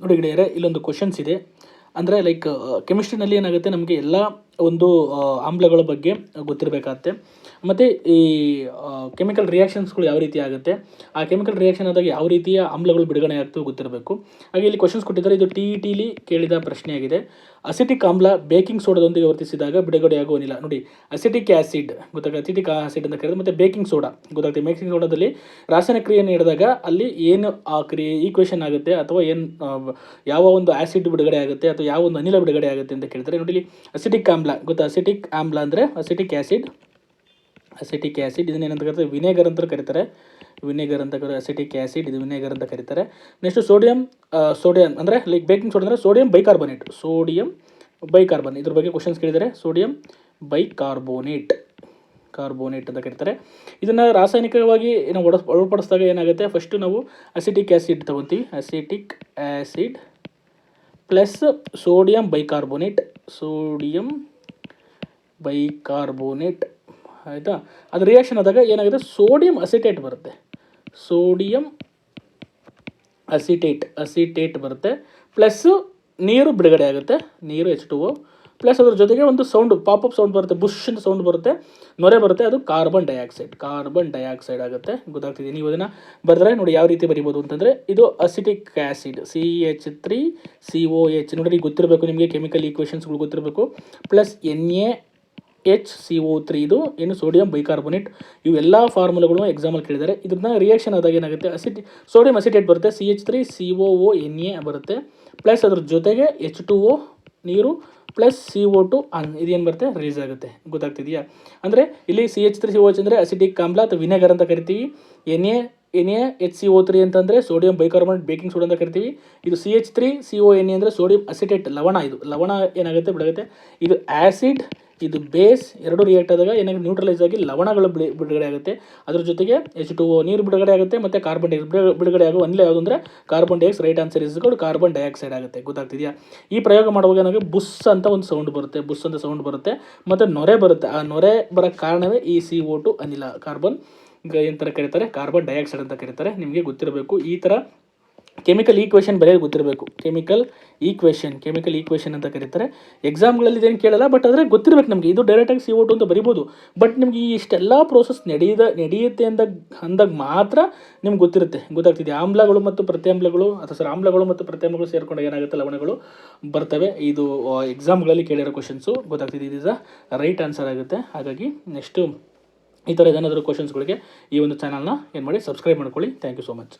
ನೋಡಿ ಗೆಳೆಯರೆ, ಇಲ್ಲೊಂದು ಕ್ವಶನ್ಸ್ ಇದೆ. ಅಂದರೆ ಲೈಕ್ ಕೆಮಿಸ್ಟ್ರಿನಲ್ಲಿ ಏನಾಗುತ್ತೆ? ನಮಗೆ ಎಲ್ಲ ಒಂದು ಆಮ್ಲಗಳ ಬಗ್ಗೆ ಗೊತ್ತಿರಬೇಕಾಗತ್ತೆ. ಮತ್ತು ಈ ಕೆಮಿಕಲ್ ರಿಯಾಕ್ಷನ್ಸ್ಗಳು ಯಾವ ರೀತಿ ಆಗುತ್ತೆ? ಆ ಕೆಮಿಕಲ್ ರಿಯಾಕ್ಷನ್ ಆದಾಗ ಯಾವ ರೀತಿಯ ಆಮ್ಲಗಳು ಬಿಡುಗಡೆ ಆಗ್ತವೆ ಗೊತ್ತಿರಬೇಕು. ಹಾಗೆ ಇಲ್ಲಿ ಕ್ವಶನ್ಸ್ ಕೊಟ್ಟಿದ್ದಾರೆ. ಇದು ಟಿ ಟಿಲಿ ಕೇಳಿದ ಪ್ರಶ್ನೆಯಾಗಿದೆ. ಅಸಿಟಿಕ್ ಆಮ್ಲ ಬೇಕಿಂಗ್ ಸೋಡಾದೊಂದಿಗೆ ವರ್ತಿಸಿದಾಗ ಬಿಡುಗಡೆ ಅನಿಲ ನೋಡಿ ಅಸಿಟಿಕ್ ಆ್ಯಸಿಡ್ ಗೊತ್ತಾಗ ಅಸಿಟಿಕ್ ಆ್ಯಸಿಡ್ ಅಂತ ಕರೆದು ಮತ್ತು ಬೇಕಿಂಗ್ ಸೋಡಾ ಗೊತ್ತಾಗುತ್ತೆ ಬೇಕಿಂಗ್ ಸೋಡಾದಲ್ಲಿ ರಾಸಾಯನಿಕ ಕ್ರಿಯೆ ನಡೆದಾಗ ಅಲ್ಲಿ ಏನು, ಆ ಕ್ರಿಯೆ ಈಕ್ವೇಷನ್ ಆಗುತ್ತೆ ಅಥವಾ ಏನು ಯಾವ ಒಂದು ಆ್ಯಸಿಡ್ ಬಿಡುಗಡೆ ಆಗುತ್ತೆ ಅಥವಾ ಯಾವ ಒಂದು ಅನಿಲ ಬಿಡುಗಡೆ ಆಗುತ್ತೆ ಅಂತ ಕೇಳ್ತಾರೆ. ನೋಡಿ, ಇಲ್ಲಿ ಅಸಿಟಿಕ್ ಆಮ್ಲ ಗೊತ್ತಾ? ಅಸಿಟಿಕ್ ಆಮ್ಲ ಅಂದರೆ ಅಸಿಟಿಕ್ ಆ್ಯಸಿಡ್ ಅಸಿಟಿಕ್ ಆ್ಯಸಿಡ್ ಇದನ್ನ ಏನಂತ ಕರೀತಾರೆ? ವಿನೆಗರ್ ಅಂತ ಕರೀತಾರೆ. ವಿನೆಗರ್ ಅಂತ ಕರೀತಾರೆ ಅಸಿಟಿಕ್ ಆ್ಯಸಿಡ್ ಇದು ವಿನೆಗರ್ ಅಂತ ಕರೀತಾರೆ. ನೆಕ್ಸ್ಟ್ ಸೋಡಿಯಂ ಸೋಡಿಯಂ ಅಂದರೆ ಲೈಕ್ ಬೇಕಿಂಗ್ ಸೋಡಾ ಅಂದರೆ ಸೋಡಿಯಂ ಬೈಕಾರ್ಬೋನೇಟ್ ಸೋಡಿಯಂ ಬೈಕಾರ್ಬನ್ ಇದ್ರ ಬಗ್ಗೆ ಕ್ವಶನ್ಸ್ ಕೇಳಿದರೆ. ಸೋಡಿಯಂ ಬೈಕಾರ್ಬೋನೇಟ್ ಕಾರ್ಬೋನೇಟ್ ಅಂತ ಕರೀತಾರೆ. ಇದನ್ನು ರಾಸಾಯನಿಕವಾಗಿ ಏನು ಒಡ ಒಳಪಡಿಸಿದಾಗ ಏನಾಗುತ್ತೆ? ಫಸ್ಟು ನಾವು acetic acid ತೊಗೊತೀವಿ. Acetic acid plus sodium bicarbonate sodium bicarbonate ಆಯಿತಾ? ಅದು ರಿಯಾಕ್ಷನ್ ಆದಾಗ ಏನಾಗುತ್ತೆ ಸೋಡಿಯಂ ಅಸಿಟೇಟ್ ಬರುತ್ತೆ. ಸೋಡಿಯಂ ಅಸಿಟೇಟ್ ಅಸಿಟೇಟ್ ಬರುತ್ತೆ. ಪ್ಲಸ್ಸು ನೀರು ಬಿಡುಗಡೆ ಆಗುತ್ತೆ. ನೀರು ಎಚ್ ಟು ಒ ಪ್ಲಸ್ ಅದ್ರ ಜೊತೆಗೆ ಒಂದು ಸೌಂಡ್ ಪಾಪಪ್ ಸೌಂಡ್ ಬರುತ್ತೆ. ಬುಷ್ ಅಂತ ಸೌಂಡ್ ಬರುತ್ತೆ. ನೊರೆ ಬರುತ್ತೆ. ಅದು ಕಾರ್ಬನ್ ಡೈಆಕ್ಸೈಡ್ ಕಾರ್ಬನ್ ಡೈಆಕ್ಸೈಡ್ ಆಗುತ್ತೆ. ಗೊತ್ತಾಗ್ತಿದೆ? ನೀವು ಅದನ್ನು ಬರೆದ್ರೆ ನೋಡಿ ಯಾವ ರೀತಿ ಬರಿಬೋದು ಅಂತಂದರೆ ಇದು acetic acid C H three C O H ನೋಡಿ, ಗೊತ್ತಿರಬೇಕು ನಿಮಗೆ ಕೆಮಿಕಲ್ ಈಕ್ವೇಷನ್ಸ್ಗಳು ಗೊತ್ತಿರಬೇಕು. Plus N A H C O three ಇದು ಏನು ಸೋಡಿಯಂ ಬೈಕಾರ್ಬೊನೇಟ್ ಇವೆಲ್ಲ ಫಾರ್ಮುಲಾಗಳು ಎಕ್ಸಾಮಲ್ಲಿ ಕೇಳಿದ್ದಾರೆ. ಇದನ್ನ ರಿಯಾಕ್ಷನ್ ಆದಾಗ ಏನಾಗುತ್ತೆ? ಅಸಿಟಿ ಸೋಡಿಯಂ ಅಸಿಟೇಟ್ ಬರುತ್ತೆ C H three C O O N A ಬರುತ್ತೆ. ಪ್ಲಸ್ ಅದ್ರ ಜೊತೆಗೆ ಎಚ್ ಟು ಒ ನೀರು ಪ್ಲಸ್ ಸಿ ಒ ಟು ಅನ್, ಇದೇನು ಬರುತ್ತೆ? ರಿಲೀಸ್ ಆಗುತ್ತೆ. ಗೊತ್ತಾಗ್ತಿದೆಯಾ? ಅಂದರೆ ಇಲ್ಲಿ C H three C O H ಅಂದರೆ ಅಸಿಟಿಕ್ ಆಮ್ಲ ಅಥವಾ ವಿನೆಗರ್ ಅಂತ ಕರಿತೀವಿ. N A N A H C O three ಅಂತಂದರೆ ಸೋಡಿಯಂ ಬೈಕಾರ್ಬೊನೇಟ್ ಬೇಕಿಂಗ್ ಸೋಡಾ ಅಂತ ಕರಿತೀವಿ. ಇದು C H three C O N A ಅಂದರೆ ಸೋಡಿಯಂ ಅಸಿಟೇಟ್ ಲವಣ ಇದು. ಲವಣ ಏನಾಗುತ್ತೆ? ಬಿಡುತ್ತೆ ಇದು ಆ್ಯಸಿಡ್ ಇದು ಬೇಸ್, ಎರಡು ರಿಯಾಕ್ಟ್ ಆದಾಗ ಏನಾಗಿ ನ್ಯೂಟ್ರಲೈಸ್ ಆಗಿ ಲವಣಗಳು ಬಿಡಿ, ಬಿಡುಗಡೆ ಆಗುತ್ತೆ. ಅದ್ರ ಜೊತೆಗೆ ಎಚ್ ಟು ನೀರು ಬಿಡುಗಡೆ ಆಗುತ್ತೆ ಮತ್ತು ಕಾರ್ಬನ್ ಡೈ ಬಿಡುಗಡೆ ಆಗುವ ಅನಿಲ ಯಾವುದು ಅಂದರೆ carbon ಡೈಆಕ್ಸ್ right answer is carbon dioxide ಆಗುತ್ತೆ. ಗೊತ್ತಾಗ್ತಿದೆಯಾ? ಈ ಪ್ರಯೋಗ ಮಾಡುವಾಗ ಏನಾಗ ಬುಸ್ ಅಂತ ಒಂದು ಸೌಂಡ್ ಬರುತ್ತೆ, ಬುಸ್ ಅಂತ ಸೌಂಡ್ ಬರುತ್ತೆ ಮತ್ತು ನೊರೆ ಬರುತ್ತೆ. ಆ ನೊರೆ ಬರೋ ಕಾರಣವೇ ಈ ಸಿ ಓ ಟು ಅನಿಲ ಕಾರ್ಬನ್ ಏನು ಥರ ಕರೀತಾರೆ ಕಾರ್ಬನ್ ಡೈಆಕ್ಸೈಡ್ ಅಂತ ಕರೀತಾರೆ ನಿಮಗೆ ಗೊತ್ತಿರಬೇಕು. ಈ ಥರ ಕೆಮಿಕಲ್ ಈಕ್ವೇಷನ್ ಬರೆಯೋದು ಗೊತ್ತಿರಬೇಕು. ಕೆಮಿಕಲ್ ಈಕ್ವೇಷನ್ ಕೆಮಿಕಲ್ ಈಕ್ವೇಷನ್ ಅಂತ ಕರೀತಾರೆ. ಎಕ್ಸಾಮ್ಗಳಲ್ಲಿ ಇದೇನು ಕೇಳಲ್ಲ ಬಟ್ ಆದರೆ ಗೊತ್ತಿರಬೇಕು ನಮಗೆ. ಇದು ಡೈರೆಕ್ಟಾಗಿ ಸಿ ಓಟು ಅಂತ ಬರಿಬೋದು. ಬಟ್ ನಿಮ್ಗೆ ಈ ಇಷ್ಟೆಲ್ಲ ಪ್ರೋಸೆಸ್ ನಡೆಯದ ನಡೆಯುತ್ತೆ ಅಂದಾಗ ಅಂದಾಗ ಮಾತ್ರ ನಿಮ್ಗೆ ಗೊತ್ತಿರುತ್ತೆ. ಗೊತ್ತಾಗ್ತಿದೆ. ಆಮ್ಲಗಳು ಮತ್ತು ಪ್ರತ್ಯಾಮ್ಲಗಳು ಅಥವಾ ಸರ್ ಆಮ್ಲಗಳು ಮತ್ತು ಪ್ರತ್ಯಾಮ್ಲಗಳು ಸೇರಿಕೊಂಡು ಏನಾಗುತ್ತೆ, ಲವಣಗಳು ಬರ್ತವೆ. ಇದು ಎಕ್ಸಾಮ್ಗಳಲ್ಲಿ ಕೇಳಿರೋ ಕ್ವಶನ್ಸು ಗೊತ್ತಾಗ್ತಿದೆ, ಇದು ಇಸ್ ರೈಟ್ ಆನ್ಸರ್ ಆಗುತ್ತೆ. ಹಾಗಾಗಿ ನೆಕ್ಸ್ಟು ಈ ಥರ ಏನಾದರೂ ಕ್ವಶನ್ಸ್ಗಳಿಗೆ ಈ ಒಂದು ಚಾನಲ್ನ ಏನು ಮಾಡಿ ಸಬ್ಸ್ಕ್ರೈಬ್ ಮಾಡ್ಕೊಳ್ಳಿ. Thank you so much